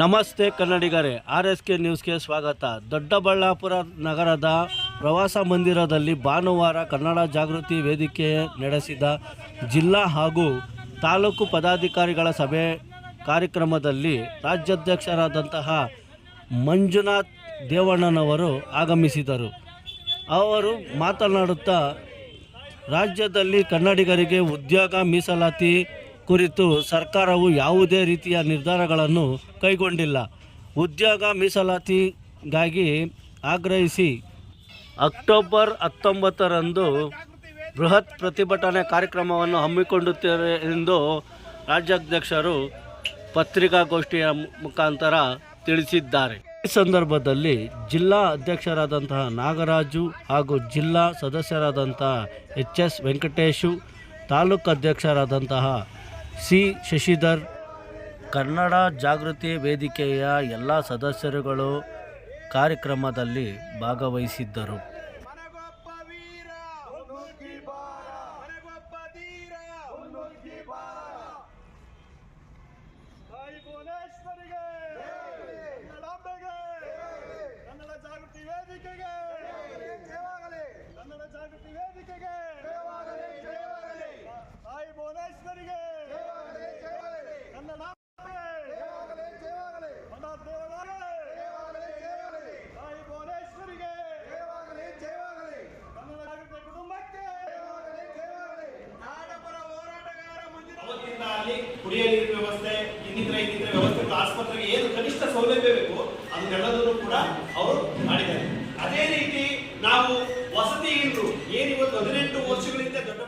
ನಮಸ್ತೆ ಕನ್ನಡಿಗರೇ, R S K ನ್ಯೂಸ್ಗೆ ಸ್ವಾಗತ. ದೊಡ್ಡಬಳ್ಳಾಪುರ ನಗರದ ಪ್ರವಾಸ ಮಂದಿರದಲ್ಲಿ ಭಾನುವಾರ ಕನ್ನಡ ಜಾಗೃತಿ ವೇದಿಕೆ ನಡೆಸಿದ ಜಿಲ್ಲಾ ಹಾಗೂ ತಾಲೂಕು ಪದಾಧಿಕಾರಿಗಳ ಸಭೆ ಕಾರ್ಯಕ್ರಮದಲ್ಲಿ ರಾಜ್ಯಾಧ್ಯಕ್ಷರಾದಂತಹ ಮಂಜುನಾಥ್ ದೇವಣ್ಣನವರು ಆಗಮಿಸಿದರು. ಅವರು ಮಾತನಾಡುತ್ತಾ, ರಾಜ್ಯದಲ್ಲಿ ಕನ್ನಡಿಗರಿಗೆ ಉದ್ಯೋಗ ಮೀಸಲಾತಿ ಕುರಿತು ಸರ್ಕಾರವು ಯಾವುದೇ ರೀತಿಯ ನಿರ್ಧಾರಗಳನ್ನು ಕೈಗೊಂಡಿಲ್ಲ. ಉದ್ಯೋಗ ಮೀಸಲಾತಿಗಾಗಿ ಆಗ್ರಹಿಸಿ ಅಕ್ಟೋಬರ್ ಹತ್ತೊಂಬತ್ತರಂದು ಬೃಹತ್ ಪ್ರತಿಭಟನೆ ಕಾರ್ಯಕ್ರಮವನ್ನು ಹಮ್ಮಿಕೊಳ್ಳುತ್ತೇವೆ ಎಂದು ರಾಜ್ಯಾಧ್ಯಕ್ಷರು ಪತ್ರಿಕಾಗೋಷ್ಠಿಯ ಮುಖಾಂತರ ತಿಳಿಸಿದ್ದಾರೆ. ಈ ಸಂದರ್ಭದಲ್ಲಿ ಜಿಲ್ಲಾ ಅಧ್ಯಕ್ಷರಾದಂತಹ ನಾಗರಾಜು ಹಾಗೂ ಜಿಲ್ಲಾ ಸದಸ್ಯರಾದಂತಹ ಎಚ್ ಎಸ್ ವೆಂಕಟೇಶು, ತಾಲೂಕು ಅಧ್ಯಕ್ಷರಾದಂತಹ ಸಿ. ಶಶಿಧರ್ ಕನ್ನಡ ಜಾಗೃತಿ ವೇದಿಕೆಯ ಎಲ್ಲ ಸದಸ್ಯರುಗಳು ಕಾರ್ಯಕ್ರಮದಲ್ಲಿ ಭಾಗವಹಿಸಿದ್ದರು ಮುನ್ನುಗ್ಗಿ ಬಾರ ಮನೆಗೊಬ್ಬ ಧೀರ ಮುನ್ನುಗ್ಗಿ ಬಾರ ತಾಯಿ ಭುವನೇಶ್ವರಿಗೆ ಕನ್ನಡಾಂಬೆಗೆ ಕನ್ನಡ ಜಾಗೃತಿ ವೇದಿಕೆಗೆ ಕನ್ನಡ ಜಾಗೃತಿ ವೇದಿಕೆಗೆ ತಾಯಿ ಭುವನೇಶ್ವರಿಗೆ ಕನ್ನಡ ತಾಯಿ ಭುವನೇಶ್ವರಿಗೆ ಕನ್ನಡ ಜಾಗೃತಿ ಕುಟುಂಬಕ್ಕೆ ನಾಡಪರ ಹೋರಾಟಗಾರ ಮಂಜುನಾಥ ಅಲ್ಲಿ ಕುಡಿಯ ನೀರಿನ ವ್ಯವಸ್ಥೆ, ಇನ್ನಿತರ ಇನ್ನಿತರ ವ್ಯವಸ್ಥೆಗಳು, ಆಸ್ಪತ್ರೆಗೆ ಏನು ಕನಿಷ್ಠ ಸೌಲಭ್ಯ ಬೇಕು, ಅದನ್ನೆಲ್ಲದನ್ನು ಕೂಡ ಅವರು ಮಾಡಿದ್ದಾರೆ. ಅದೇ ರೀತಿ ನಾವು ವಸತಿ ಏನಿವತ್ತು ಹದಿನೆಂಟು ವರ್ಷಗಳಿಂದ ದೊಡ್ಡ